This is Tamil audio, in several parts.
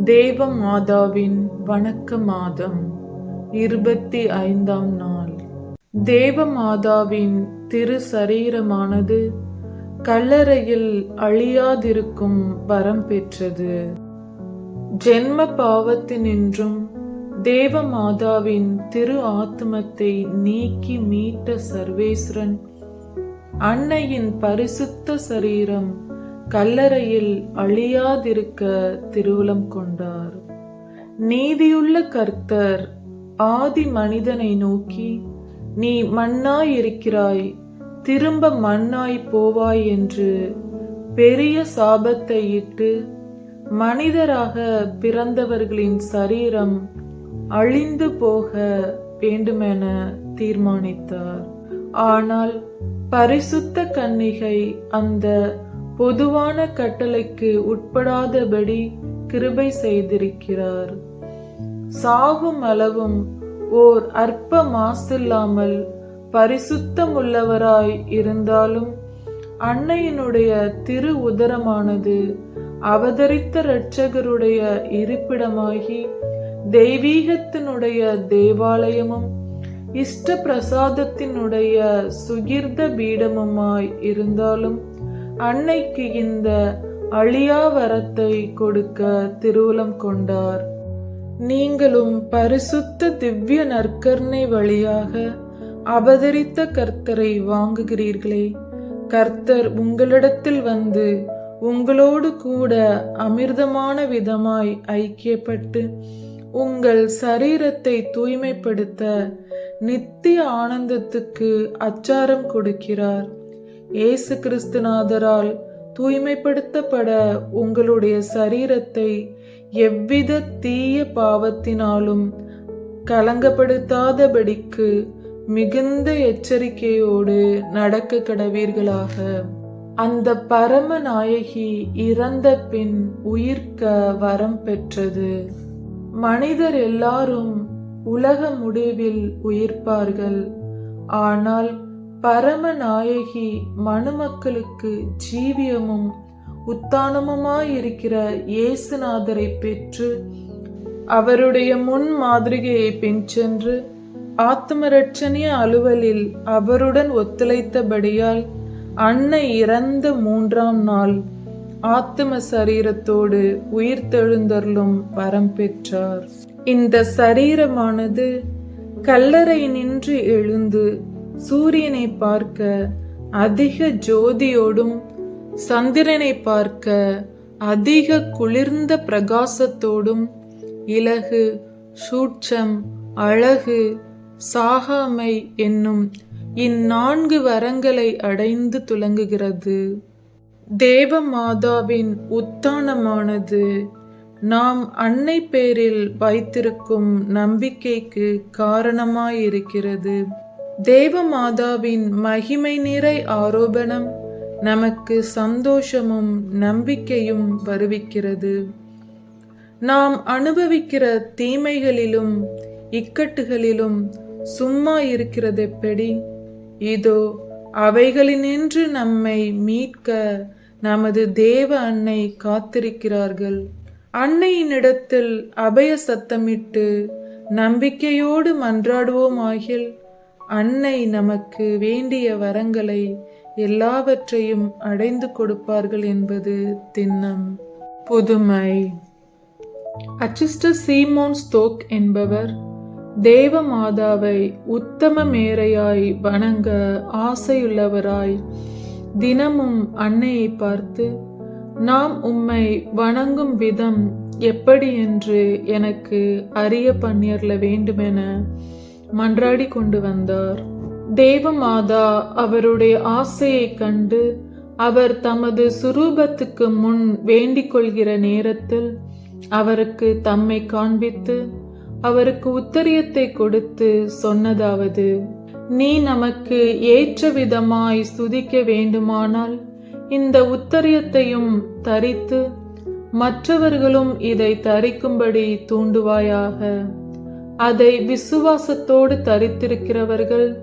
தேவ மாதாவின் வணக்க மாதம் இருபத்தி ஐந்தாம் நாள். தேவ மாதாவின் திரு சரீரமானது கல்லறையில் அழியாதிருக்கும் வரம் பெற்றது. ஜென்ம பாவத்தினின்றும் தேவ மாதாவின் திரு ஆத்மத்தை நீக்கி மீட்ட சர்வேஸ்வரன் அன்னையின் பரிசுத்த சரீரம் கல்லறையில் அழியாதிருக்க திருவுளம் கொண்டார். நீதியுள்ள கர்த்தர் ஆதி மனிதனை நோக்கி நீ மண்ணாய் இருக்கிறாய் திரும்ப மண்ணாய் போவாய் என்று பெரிய சாபத்தை இட்டு மனிதராக பிறந்தவர்களின் சரீரம் அழிந்து போக வேண்டுமென தீர்மானித்தார். ஆனால் பரிசுத்த கன்னிகை அந்த பொதுவான கட்டளைக்கு உட்படாதபடி கிருபை செய்திருக்கிறார். சாகும் அளவும் ஓர் அற்ப மாசில்லாமல் பரிசுத்தமுள்ளவராய் இருந்தாலும் அன்னையினுடைய திரு உதரமானது அவதரித்த இரட்சகருடைய இருப்பிடமாகி தெய்வீகத்தினுடைய தேவாலயமும் இஷ்ட பிரசாதத்தினுடைய சுகிர்த பீடமுமாய் இருந்தாலும் அன்னைக்கு இந்த அழியா வரத்தை கொடுக்க திருவுளம் கொண்டார். நீங்களும் பரிசுத்த திவ்ய நற்கர்ணை வழியாக அவதரித்த கர்த்தரை வாங்குகிறீர்களே. கர்த்தர் உங்களிடத்தில் வந்து உங்களோடு கூட அமிர்தமான விதமாய் ஐக்கியப்பட்டு உங்கள் சரீரத்தை தூய்மைப்படுத்த நித்திய ஆனந்தத்துக்கு அச்சாரம் கொடுக்கிறார். இயேசு கிறிஸ்துநாதரால் தூய்மைப்படுத்தப்பட உங்களுடைய சரீரத்தை எவ்வித தீய பாவத்தினாலும் கலங்கப்படுத்தாதபடிக்கு மிகுந்த எச்சரிக்கையோடு நடக்க கடவீர்களாக. அந்த பரம நாயகி இறந்த பின் உயிர்க்க வரம் பெற்றது. மனிதர் எல்லாரும் உலக முடிவில் உயிர்ப்பார்கள். ஆனால் பரமநாயகி மனுமக்களுக்கு ஜீவியமும் உத்தானமுமாயிருக்கிற இயேசுநாதரை பெற்று அவருடைய முன் மாதிரிகையை பின்சென்று ஆத்மரட்சணிய அலுவலில் அவருடன் ஒத்துழைத்தபடியால் அன்னை இறந்த மூன்றாம் நாள் ஆத்ம சரீரத்தோடு உயிர்த்தெழுந்தருளும் வரம் பெற்றார். இந்த சரீரமானது கல்லறை நின்று எழுந்து சூரியனை பார்க்க அதிக ஜோதியோடும் சந்திரனை பார்க்க அதிக குளிர்ந்த பிரகாசத்தோடும் இலகு சூட்சம் அழகு சாகாமை என்னும் இந்நான்கு வரங்களை அடைந்து துலங்குகிறது. தேவ மாதாவின் உத்தானமானது நாம் அன்னை பேரில் வைத்திருக்கும் நம்பிக்கைக்கு காரணமாயிருக்கிறது. தேவமாதாவின் மகிமை நிறை ஆரோபணம் நமக்கு சந்தோஷமும் நம்பிக்கையும் வருவிக்கிறது. நாம் அனுபவிக்கிற தீமைகளிலும் இக்கட்டுகளிலும் சும்மா இருக்கிறதெப்படி? இதோ அவைகளினின்று நம்மை மீட்க நமது தேவ அன்னை காத்திருக்கிறார்கள். அன்னையினிடத்தில் அபய சத்தமிட்டு நம்பிக்கையோடு மன்றாடுவோமாகில் அன்னை நமக்கு வேண்டிய வரங்களை எல்லாவற்றையும் அடைந்து கொடுப்பார்கள் என்பது திண்ணம். புதுமை. அச்சிஸ்டர் சீமோன் ஸ்தோக் என்பவர் தேவ மாதாவை உத்தம மேரையாய் வணங்க ஆசையுள்ளவராய் தினமும் அன்னையை பார்த்து நாம் உம்மை வணங்கும் விதம் எப்படி என்று எனக்கு அறிய பண்ணியர்ல வேண்டுமென மன்றாடி கொண்டு வந்தார். தேவமாதா அவருடைய ஆசையை கண்டு அவர் தமது சுரூபத்துக்கு முன் வேண்டிக் கொள்கிற நேரத்தில் அவருக்கு தம்மை காண்பித்து அவருக்கு உத்தரியத்தை கொடுத்து சொன்னதாவது நீ நமக்கு ஏற்ற விதமாய் சுதிக்க வேண்டுமானால் இந்த உத்தரியத்தையும் தரித்து மற்றவர்களும் இதை தரிக்கும்படி தூண்டுவாயாக. அதை விசுவாசத்தோடு தரித்திருக்கிறவர்கள்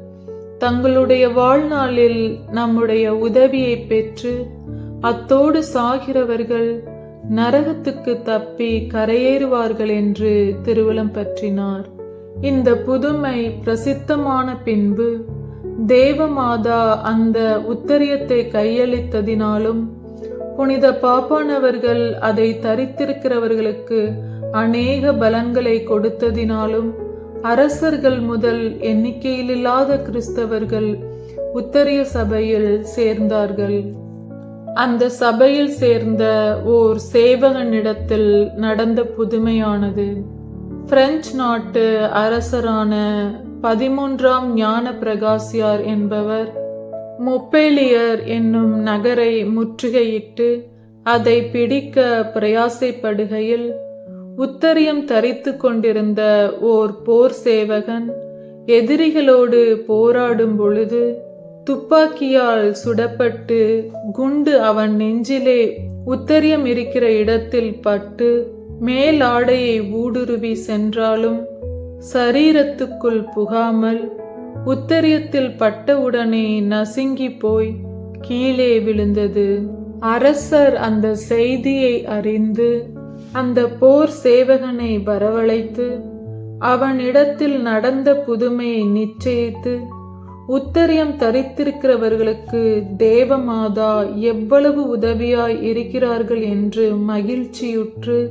தங்களுடைய வாழ்நாளில் நம்முடைய உதவியை பெற்று அத்தோடு சாகிறவர்கள் நரகத்துக்கு தப்பி கரையேறுவார்கள் என்று திருவிழம் பற்றினார். இந்த புதுமை பிரசித்தமான பின்பு தேவமாதா அந்த உத்தரியத்தை கையளித்ததினாலும் புனித பாப்பானவர்கள் அதை தரித்திருக்கிறவர்களுக்கு அநேக பலன்களை கொடுத்ததினாலும் அரசர்கள் முதல் எண்ணிக்கையிலில்லாத கிறிஸ்தவர்கள் உத்தரிய சபையில் சேர்ந்தார்கள். அந்த சபையில் சேர்ந்த ஓர் சேவகனிடத்தில் நடந்த புதுமையானது. பிரெஞ்சு நாட்டு அரசரான பதிமூன்றாம் ஞான பிரகாசியார் என்பவர் மொப்பேலியர் என்னும் நகரை முற்றுகையிட்டு அதை பிடிக்க பிரயாசைப்படுகையில் உத்தரியம் தரித்து கொண்டிருந்த ஓர் போர் சேவகன் எதிரிகளோடு போராடும் பொழுது துப்பாக்கியால் சுடப்பட்டு குண்டு அவன் நெஞ்சிலே உத்தரியம் இருக்கிற இடத்தில் பட்டு மேலாடையை ஊடுருவி சென்றாலும் சரீரத்துக்குள் புகாமல் உத்தரியத்தில் பட்டவுடனே நசுங்கி போய் கீழே விழுந்தது. அரசர் அந்த செய்தியை அறிந்து அந்த போர் சேவகனை வரவழைத்து அவனிடத்தில் நடந்த புதுமையை நிச்சயித்து உத்தரியம் தரித்திருக்கிறவர்களுக்கு தேவமாதா எவ்வளவு உதவியாய் இருக்கிறார்கள் என்று மகிழ்ச்சியுற்று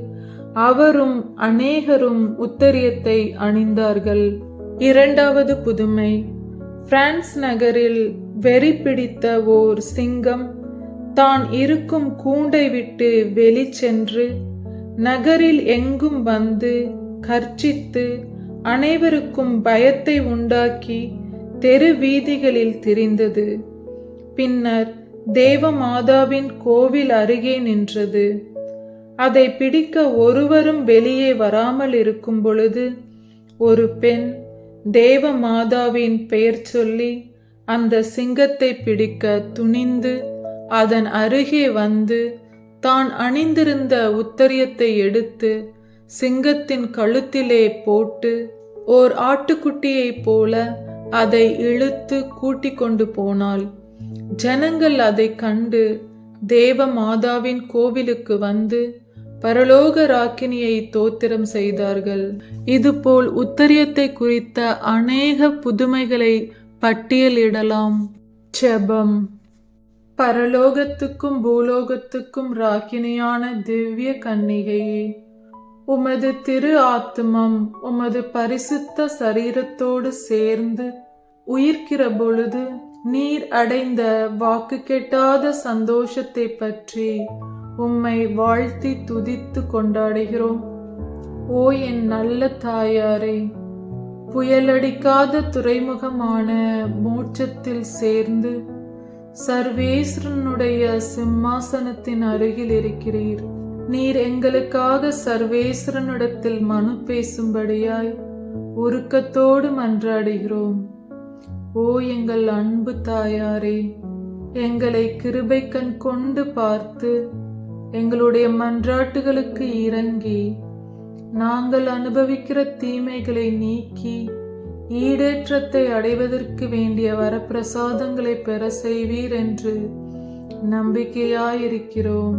அவரும் அநேகரும் உத்தரியத்தை அணிந்தார்கள். இரண்டாவது புதுமை பிரான்ஸ் நகரில் வெறி பிடித்த ஓர் சிங்கம் தான் இருக்கும் கூண்டை விட்டு வெளிச்சென்று நகரில் எங்கும் வந்து கர்ச்சித்து அனைவருக்கும் பயத்தை உண்டாக்கி தெரு வீதிகளில் திரிந்தது. பின்னர் தேவமாதாவின் கோவில் அருகே நின்றது. அதை பிடிக்க ஒருவரும் வெளியே வராமல் இருக்கும் பொழுது ஒரு பெண் தேவமாதாவின் பெயர் சொல்லி அந்த சிங்கத்தை பிடிக்க துணிந்து அதன் அருகே வந்து தான் அணிந்திருந்த உத்தரியத்தை எடுத்து சிங்கத்தின் கழுத்திலே போட்டு ஓர் ஆட்டுக்குட்டியைப் போல அதை இழுத்து கூட்டிக் கொண்டு போனாள். ஜனங்கள் அதை கண்டு தேவ மாதாவின் கோவிலுக்கு வந்து பரலோக ராக்கினியை தோத்திரம் செய்தார்கள். இதுபோல் உத்தரியத்தை குறித்த அநேக புதுமைகளை பட்டியலிடலாம். செபம். பரலோகத்துக்கும் பூலோகத்துக்கும் ராக்கினியான திவ்ய கன்னிகையே உமது திரு ஆத்துமம் உமது பரிசுத்த சரீரத்தோடு சேர்ந்து உயிர்க்கிற பொழுது நீர் அடைந்த வாக்கு கெட்டாத சந்தோஷத்தை பற்றி உம்மை வாழ்த்தி துதித்து கொண்டாடுகிறோம். ஓ என் நல்ல தாயாரே புயலடிக்காத துறைமுகமான மோட்சத்தில் சேர்ந்து சர்வேஸ்வரனுடைய சிம்மாசனத்தின் அருகில் இருக்கிறீர். நீர் எங்களுக்காக சர்வேஸ்வரனிடத்தில் மனு பேசும்படியாய் உருக்கத்தோடு மன்றாடுகிறோம். ஓ எங்கள் அன்பு தாயாரே எங்களை கிருபை கண் கொண்டு பார்த்து எங்களுடைய மன்றாட்டுகளுக்கு இறங்கி நாங்கள் அனுபவிக்கிற தீமைகளை நீக்கி ஈடேற்றத்தை அடைவதற்கு வேண்டிய வரப்பிரசாதங்களை பெற செய்வீர் என்று நம்பிக்கையாயிருக்கிறோம்.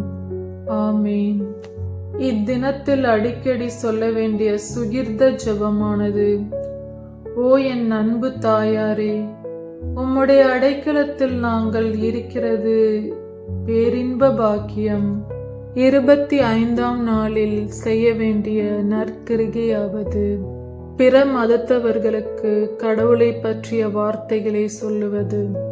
ஆமேன். இத்தினத்தில் அடிக்கடி சொல்ல வேண்டிய சுகிர்த ஜபமானது ஓ என் அன்பு தாயாரே உம்முடைய அடைக்கலத்தில் நாங்கள் இருக்கிறது பேரின்ப பாக்கியம். இருபத்தி ஐந்தாம் நாளில் செய்ய வேண்டிய நற்கிருகையாவது. பிற மதத்தவர்களுக்கு கடவுளை பற்றிய வார்த்தைகளை சொல்லுவது.